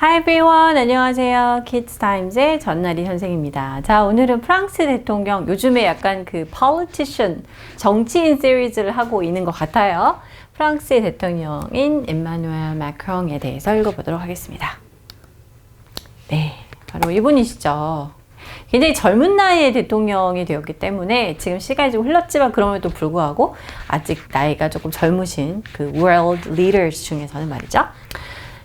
Hi everyone. 안녕하세요. Kids Times의 전나리 선생입니다. 자, 오늘은 프랑스 대통령, 요즘에 약간 그 politician, 정치인 시리즈를 하고 있는 것 같아요. 프랑스의 대통령인 엠마누엘 마크롱에 대해서 읽어보도록 하겠습니다. 네, 바로 이분이시죠. 굉장히 젊은 나이에 대통령이 되었기 때문에 지금 시간이 좀 흘렀지만 그럼에도 불구하고 아직 나이가 조금 젊으신 그 world leaders 중에서는 말이죠.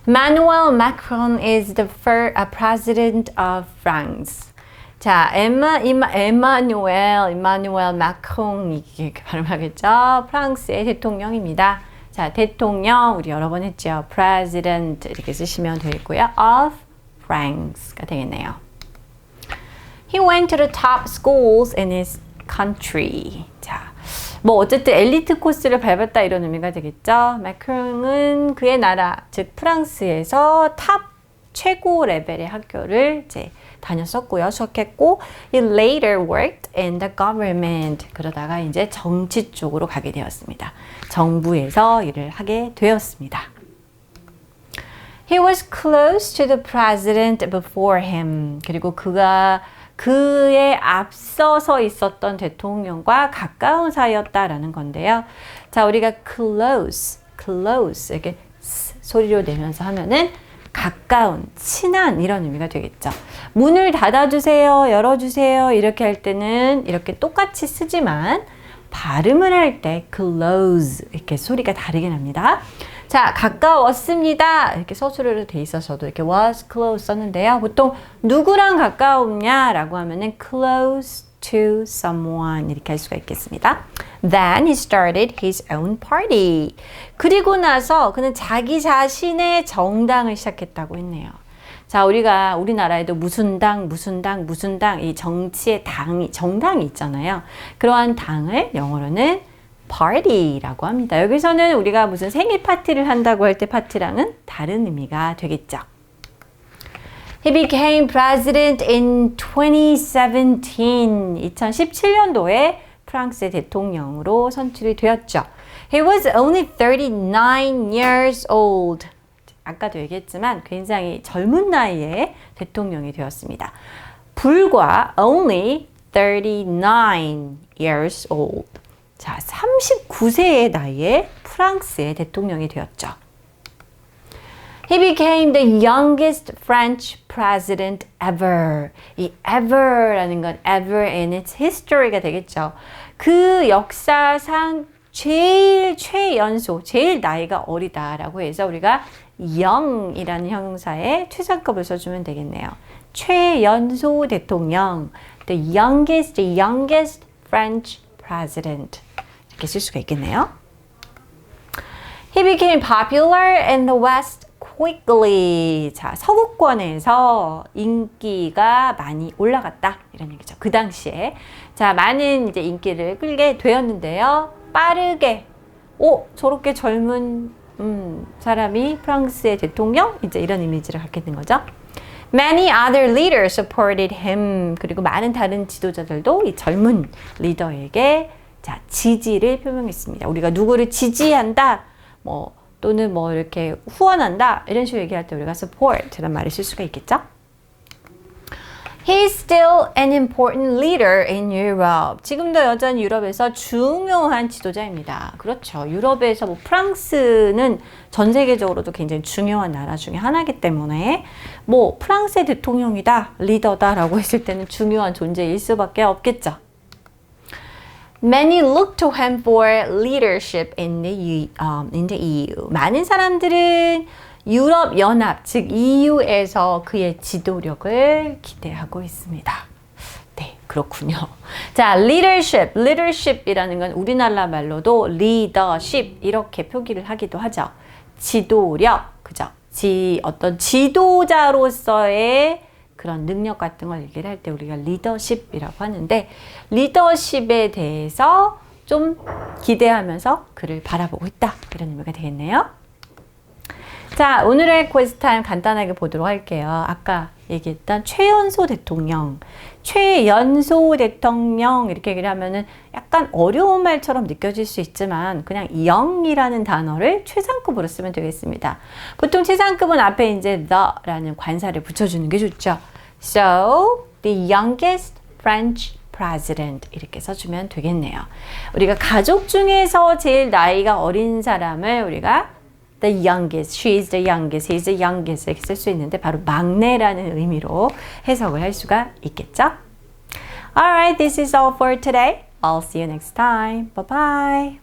Emmanuel Macron is the first uh, president of France. 자, 에마, 이마, 에마누엘, 이마누엘 마크롱 이렇게 발음하겠죠. 프랑스의 대통령입니다. 자, 대통령 우리 여러 번 했죠. president 이렇게 쓰시면 되겠고요. of France가 되겠네요. He went to the top schools in his country. 자, 뭐 어쨌든 엘리트 코스를 밟았다 이런 의미가 되겠죠. 마크롱은 그의 나라, 즉 프랑스에서 탑 최고 레벨의 학교를 이제 다녔었고요. 수학했고 he later worked in the government. 그러다가 이제 정치 쪽으로 가게 되었습니다. 정부에서 일을 하게 되었습니다. He was close to the president before him. 그리고 그가 그에 앞서서 있었던 대통령과 가까운 사이였다라는 건데요. 자, 우리가 close, close 이렇게 소리로 내면서 하면은 가까운, 친한 이런 의미가 되겠죠. 문을 닫아주세요, 열어주세요 이렇게 할 때는 이렇게 똑같이 쓰지만 발음을 할 때 close 이렇게 소리가 다르게 납니다. 자, 가까웠습니다. 이렇게 서술어로 돼 있어서도 이렇게 was close 썼는데요. 보통 누구랑 가까웠냐라고 하면은 close to someone 이렇게 할 수가 있겠습니다. Then he started his own party. 그리고 나서 그는 자기 자신의 정당을 시작했다고 했네요. 자, 우리가 우리나라에도 무슨 당, 무슨 당, 무슨 당, 이 정치의 당이, 정당이 있잖아요. 그러한 당을 영어로는 party라고 합니다. 여기서는 우리가 무슨 생일 파티를 한다고 할 때 파티랑은 다른 의미가 되겠죠. He became president in 2017. 2017년도에 프랑스의 대통령으로 선출이 되었죠. He was only 39 years old. 아까도 얘기했지만 굉장히 젊은 나이에 대통령이 되었습니다. 불과 only 39 years old. 자, 39세의 나이에 프랑스의 대통령이 되었죠. He became the youngest French president ever. 이 ever라는 건 ever in its history가 되겠죠. 그 역사상 제일 최연소, 제일 나이가 어리다라고 해서 우리가 young이라는 형용사에 최상급을 써주면 되겠네요. 최연소 대통령, the youngest, the youngest French president. 이렇게 쓸 수가 있겠네요. He became popular in the West quickly. 자, 서구권에서 인기가 많이 올라갔다. 이런 얘기죠. 그 당시에. 자, 많은 이제 인기를 끌게 되었는데요. 빠르게. 오, 저렇게 젊은 음, 사람이 프랑스의 대통령? 이제 이런 이미지를 갖게 된 거죠. Many other leaders supported him. 그리고 많은 다른 지도자들도 이 젊은 리더에게 자, 지지를 표명했습니다. 우리가 누구를 지지한다, 뭐, 또는 뭐 이렇게 후원한다, 이런 식으로 얘기할 때 우리가 support란 말을 쓸 수가 있겠죠? He's still an important leader in Europe. 지금도 여전히 유럽에서 중요한 지도자입니다. 그렇죠. 유럽에서 뭐 프랑스는 전 세계적으로도 굉장히 중요한 나라 중에 하나이기 때문에 뭐 프랑스의 대통령이다, 리더다라고 했을 때는 중요한 존재일 수밖에 없겠죠. Many look to him for leadership in the, um, in the EU. 많은 사람들은 유럽 연합, 즉 EU에서 그의 지도력을 기대하고 있습니다. 네, 그렇군요. 자, leadership, leadership이라는 건 우리나라 말로도 leadership 이렇게 표기를 하기도 하죠. 지도력, 그죠? 지 어떤 지도자로서의 그런 능력 같은 걸 얘기를 할 때 우리가 리더십이라고 하는데 리더십에 대해서 좀 기대하면서 그를 바라보고 있다 이런 의미가 되겠네요. 자 오늘의 퀘스트 타임 간단하게 보도록 할게요. 아까 얘기했던 최연소 대통령, 최연소 대통령 이렇게 얘기를 하면은 약간 어려운 말처럼 느껴질 수 있지만 그냥 young이라는 단어를 최상급으로 쓰면 되겠습니다. 보통 최상급은 앞에 이제 the라는 관사를 붙여주는 게 좋죠. So the youngest French president 이렇게 써주면 되겠네요. 우리가 가족 중에서 제일 나이가 어린 사람을 우리가 the youngest, she is the youngest, he is the youngest 이렇게 쓸 수 있는데 바로 막내라는 의미로 해석을 할 수가 있겠죠? Alright, this is all for today. I'll see you next time. Bye bye.